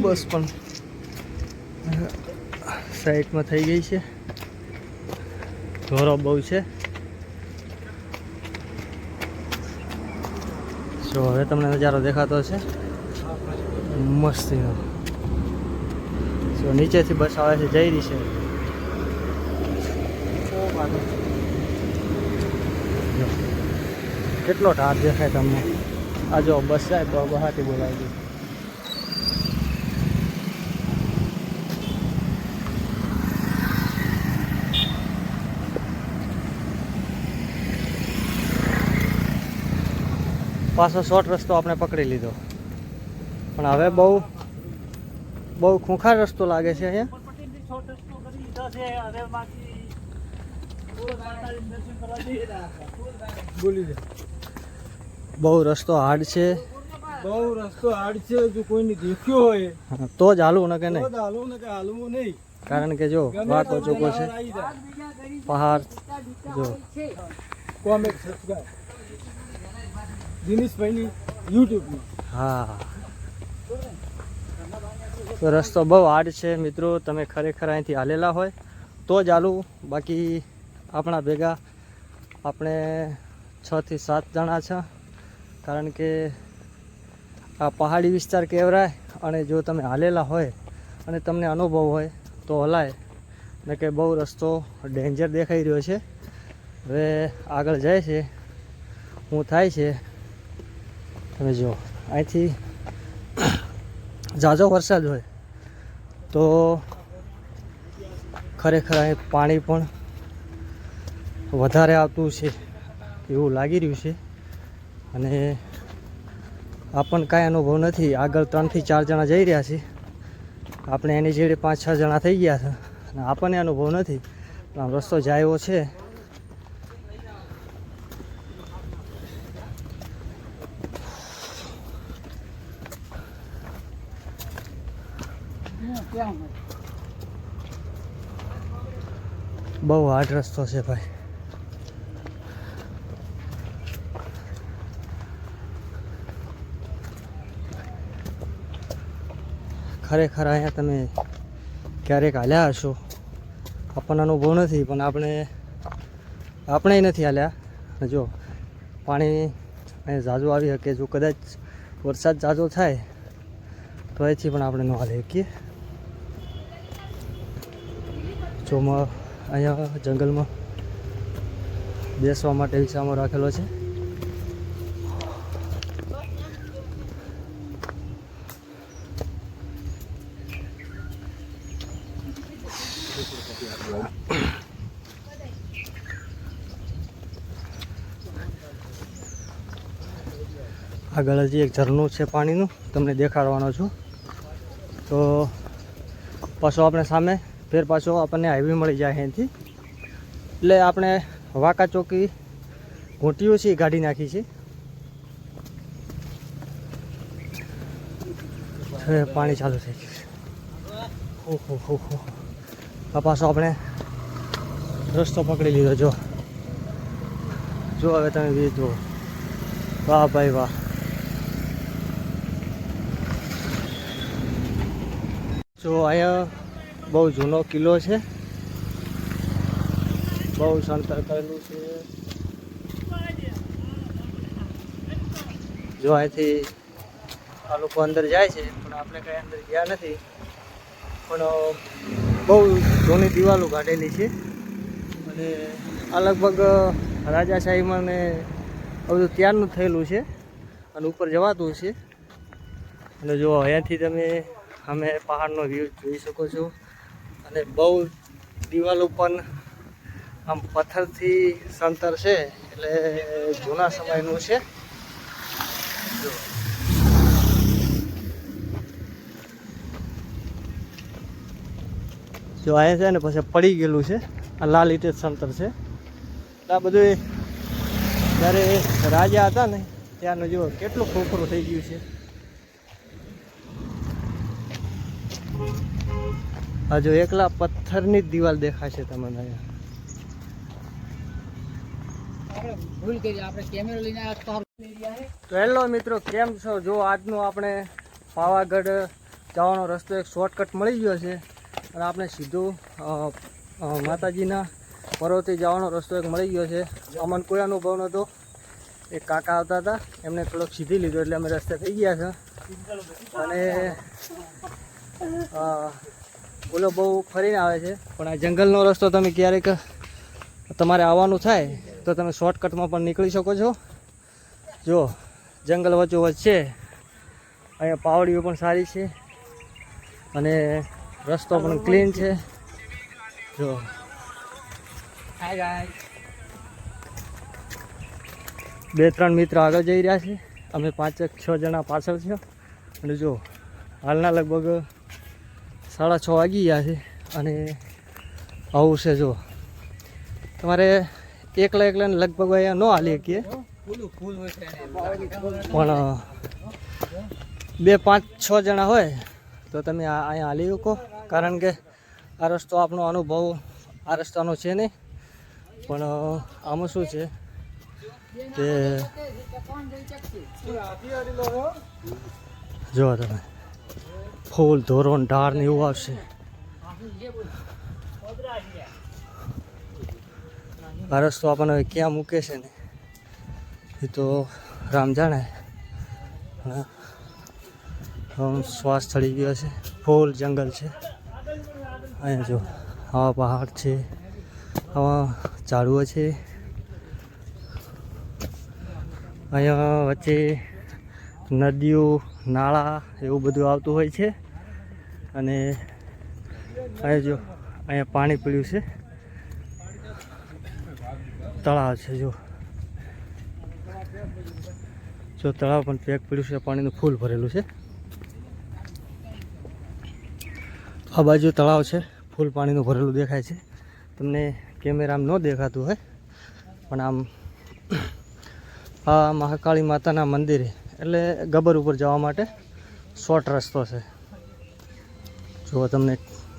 બસ પણ સાઈડમાં થઈ ગઈ છે. ઢોરો બહુ છે. જો, હવે તમને નજારો દેખાતો છે મસ્તીનો. જો, નીચેથી બસ આવે છે, જઈ રહી છે. કેટલો ઢાર દેખાય તમને? આ જો બસ જાય તો બહારથી બોલાવી દઉં પાછો શોર્ટ રસ્તો આપણે પકડી લીધો. પણ હવે બહુ બહુ ખૂંખાર રસ્તો લાગે છે અહીંયા. બોલી દે. બહુ રસ્તો હાર્ડ છે. બહુ રસ્તો હાર્ડ છે જો કોઈને દેખ્યો હોય. તો જ હાલવું ને કે નહીં? હાલવું ને કે હાલવું નહીં. કારણ કે જો વાતો ચોખ્ખો છે. પહાડ જો. કોમેન્ટ સબસ્ક્રાઇબ દિનેશભાઈની યુટ્યુબમાં. હા. તો રસ્તો બહુ હાર્ડ છે મિત્રો. તમે ખરેખર અહીંથી હાલેલા હોય તો જ હાલું બાકી આપણા ભેગા આપણે છ થી સાત જણા છે. કારણ કે આ પહાડી વિસ્તાર કહેવરાય અને જો તમે હાલેલા હોય અને તમને અનુભવ હોય તો હલાય. ને કે બહુ રસ્તો ડેન્જર દેખાઈ રહ્યો છે. હવે આગળ જાય છે. હું થાય છે. તમે જુઓ અહીંથી ઝાઝો વરસાદ હોય તો ખરેખર અહીં પાણી પણ વધારે આવતું છે એવું લાગી રહ્યું છે. અને આપણને કાંઈ અનુભવ નથી. આગળ ત્રણથી ચાર જણા જઈ રહ્યા છીએ આપણે એની જેડે પાંચ છ જણા થઈ ગયા છે. અને આપણને અનુભવ નથી. પણ રસ્તો જાયો છે. બહુ હાર્ડ રસ્તો છે ભાઈ. ખરેખર અહીંયા તમે ક્યારેક હાલ્યા હશો. આપણને અનુભવ નથી, પણ આપણે આપણે નથી હાલ્યા. જો, પાણી અહીંયા ઝાઝું આવી શકે, જો કદાચ વરસાદ ઝાઝો થાય, તો એથી પણ આપણે ન હાલી શકીએ. ચોમાં અહીંયા જંગલમાં બેસવા માટે વિસામો રાખેલો છે. આગળ હજી એક ઝરણું છે પાણીનું, તમને દેખાડવાનો છું. તો પાછો આપણે સામે, ફેર પાછો આપણને હાઈવે મળી જાય અહીંથી. એટલે આપણે વાંકા ચોકી ઘૂંટીઓ છે, એ કાઢી નાખી છે. પાણી ચાલુ થઈ ગયું છે. ઓહો આ પાછો આપણે રસ્તો પકડી લીધો, જો. જો હવે તમે વીજ જુઓ વાહ ભાઈ વાહ. જો અહીંયા બહુ જૂનો કિલ્લો છે. બહુ સંતર કરેલું છે. જો અહીંથી આ લોકો અંદર જાય છે, પણ આપણે કંઈ અંદર ગયા નથી. પણ બહુ જૂની દિવાલો કાઢેલી છે. અને આ લગભગ રાજાશાહીમાં ને બધું ત્યારનું થયેલું છે. અને ઉપર જવાતું છે અને જો અહીંયાથી તમે અમે પહાડનો વ્યૂ જોઈ શકો છો. અને બહુ દિવાલો પણ આમ પથ્થરથી સંતર છે, એટલે જૂના સમયનું છે. જો. જો અહીંયા છે ને પછી પડી ગયેલું છે. આ લાલ ઈટે સંતર છે. આ બધું જ્યારે રાજા હતા ને, ત્યાંનું જુઓ કેટલું ખોખરું થઈ ગયું છે. આ જો એકલા પથ્થરની જ દિવાલ દેખાય છે તમને અહીંયા. તો હેલો મિત્રો કેમ છો? જો આજનો આપણે પાવાગઢ જવાનો રસ્તો એક શોર્ટકટ મળી ગયો છે. અને આપણે સીધું માતાજીના પર્વતે જવાનો રસ્તો એક મળી ગયો છે. અમને કોઈ અનુભવ નહોતો એક કાકા આવતા હતા એમને થોડોક સીધી લીધો એટલે અમે રસ્તે થઈ ગયા છે. અને ઓલો બહુ ફરીને આવે છે. પણ આ જંગલનો રસ્તો તમે ક્યારેક તમારે આવવાનું થાય તો તમે શોર્ટકટમાં પણ નીકળી શકો છો. જો જંગલ વચ્ચો વચ્ચે અહીંયા પાવડીઓ પણ સારી છે. અને રસ્તો પણ ક્લીન છે. જો. બે ત્રણ મિત્ર આગળ જઈ રહ્યા છે. અમે પાંચ છ જણા પાછળ છીએ. અને જો હાલના લગભગ સાડા છ વાગી ગયા છે અને આવું છે જો. તમારે એકલા એકલાને લગભગ અહીંયા ન હાલી શકીએ. પણ બે પાંચ છ જણા હોય તો તમે અહીંયા હાલી શકો. કારણ કે આ રસ્તો આપણો અનુભવ આ રસ્તાનો છે નહીં. પણ આમાં શું છે કે જુઓ તમે. ફૂલ, ધોરણ, ઢાળ ને એવું આવશે. આ રસ્તો આપણને હવે ક્યાં મૂકે છે ને, એ તો રામ જાણે. આમ શ્વાસ ચડી ગયો છે. ફૂલ જંગલ છે. અહીંયા જો, આવા પહાડ છે. આવા ઝાડુઓ છે. અહીંયા વચ્ચે નદીઓ, નાળા એવું બધું આવતું હોય છે. અને અહીંયા જો, અહીંયા પાણી પીળ્યું છે. તળાવ છે, જો. જો તળાવ પણ પેક પડ્યું છે, પાણીનું ફૂલ ભરેલું છે. આ બાજુ તળાવ છે, ફૂલ પાણીનું ભરેલું દેખાય છે. તમને કેમેરામાં ન દેખાતું હોય, પણ આમ આ મહાકાળી માતાના મંદિરે, એટલે ગબર ઉપર જવા માટે શોર્ટ રસ્તો છે. જો તમને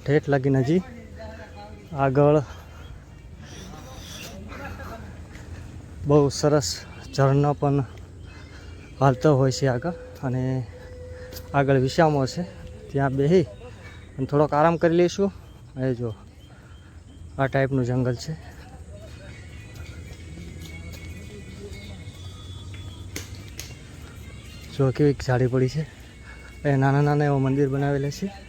ઠેઠ લાગીને હજી આગળ બહુ સરસ ઝરણા પણ હાલતો હોય છે આગળ અને આગળ વિશામો છે. ત્યાં બેસી અને થોડોક આરામ કરી લઈશું. એ જો, આ ટાઈપનું જંગલ છે. જો કેવી ઝાડી પડી છે. એ નાના નાના એવા મંદિર બનાવેલા છે.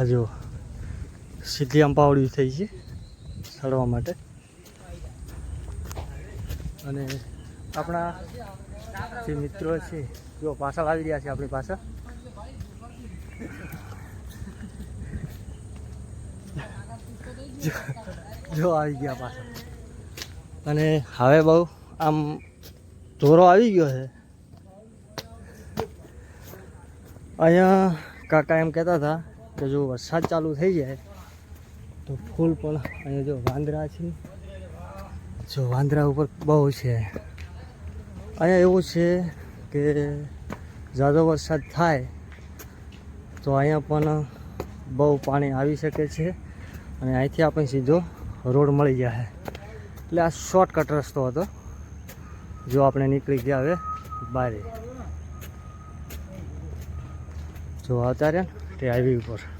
હજુ સીધી આમ થઈ છે ચડવા માટે. અને આપણા જે મિત્રો છે, જો પાછળ આવી રહ્યા છે આપણી પાછળ. જો- જો આવી ગયા પાછળ. અને હવે બહુ આમ ધોરો આવી ગયો છે. અહીંયા કાકા એમ કહેતા હતા કે જો વરસાદ ચાલુ થઈ જાય, તો ફૂલ પણ અહીંયા જો વાંદરા છે. જો વાંદરા ઉપર બહુ છે. અહીંયા એવું છે કે ઝાઝો વરસાદ થાય, તો અહીંયા પણ બહુ પાણી આવી શકે છે અને અહીંથી આપણે સીધો રોડ મળી જાય એટલે આ શોર્ટકટ રસ્તો હતો. જો આપણે નીકળી ગયા હવે બારે. જો ને. તે હાઈવે ઉપર.